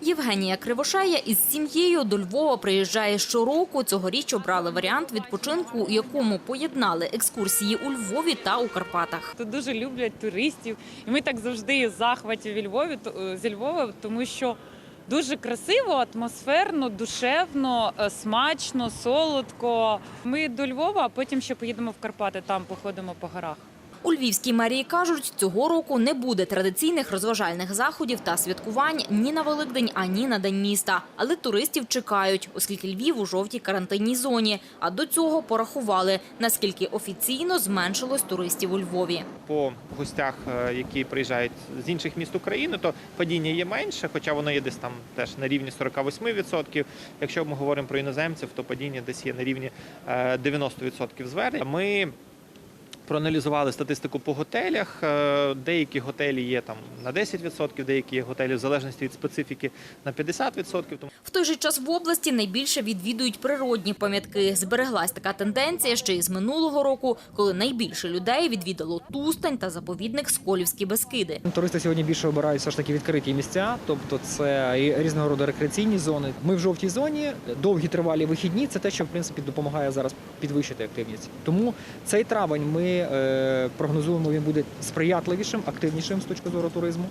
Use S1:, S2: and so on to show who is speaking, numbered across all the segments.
S1: Євгенія Кривошея із сім'єю до Львова приїжджає щороку. Цьогоріч обрали варіант відпочинку, у якому поєднали екскурсії у Львові та у Карпатах.
S2: Тут дуже люблять туристів. І ми так завжди захваті в Львові е, зі Львова, тому що дуже красиво, атмосферно, душевно, е, смачно, солодко. Ми до Львова, а потім ще поїдемо в Карпати, там походимо по горах.
S1: У Львівській мерії кажуть, цього року не буде традиційних розважальних заходів та святкувань ні на Великдень, ані на День міста. Але туристів чекають, оскільки Львів у жовтій карантинній зоні. А до цього порахували, наскільки офіційно зменшилось туристів у Львові.
S3: по гостях, е, які приїжджають з інших міст України, то падіння є менше, хоча воно є десь там теж на рівні 48%. Якщо ми говоримо про іноземців, то падіння десь є на рівні е, 90% звернень. Ми проаналізували статистику по готелях. Е, Деякі готелі є там на 10%, деякі є готелі в залежності від специфіки на 50%. Тому
S1: В той же час в області найбільше відвідують природні пам'ятки. Збереглась така тенденція ще із минулого року, коли найбільше людей відвідало Тустань та заповідник Сколівські Бескиди.
S4: Туристи сьогодні більше обирають все ж таки відкриті місця, тобто це і різного роду рекреаційні зони. Ми в жовтій зоні, довгі тривалі вихідні. Це те, що в принципі допомагає зараз підвищити активність. Тому цей травень ми е, прогнозуємо, він буде сприятливішим, активнішим з точки зору туризму,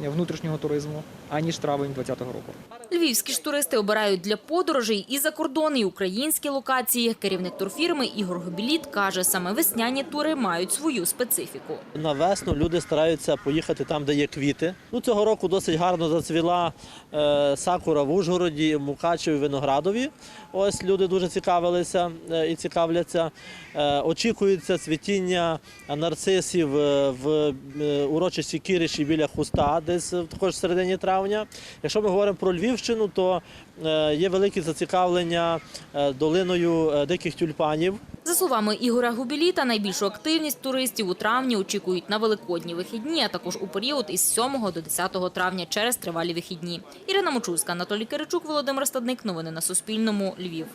S4: внутрішнього туризму, аніж травень 2020 року.
S1: Львівські ж туристи обирають для подорожей і за кордон, і українські локації. Керівник турфірми Ігор Гобіліт каже, саме весняні тури мають свою специфіку.
S5: На весну люди стараються поїхати там, де є квіти. Ну, цього року досить гарно зацвіла е, сакура в Ужгороді, Мукачеві, Виноградові. Ось люди дуже цікавилися е, і цікавляться. Е, очікується цвітіння нарцисів е, в е, урочисті Кіріші біля Хуста, десь е, також в середині травня. Якщо ми говоримо про Львівщину, то е, є велике зацікавлення е, долиною е, диких тюльпанів.
S1: За словами Ігоря Губіліта, найбільшу активність туристів у травні очікують на великодні вихідні, а також у період із 7 до 10 травня через тривалі вихідні. Ірина Мочульська, Анатолій Киричук, Володимир Стадник. Новини на Суспільному. Львів.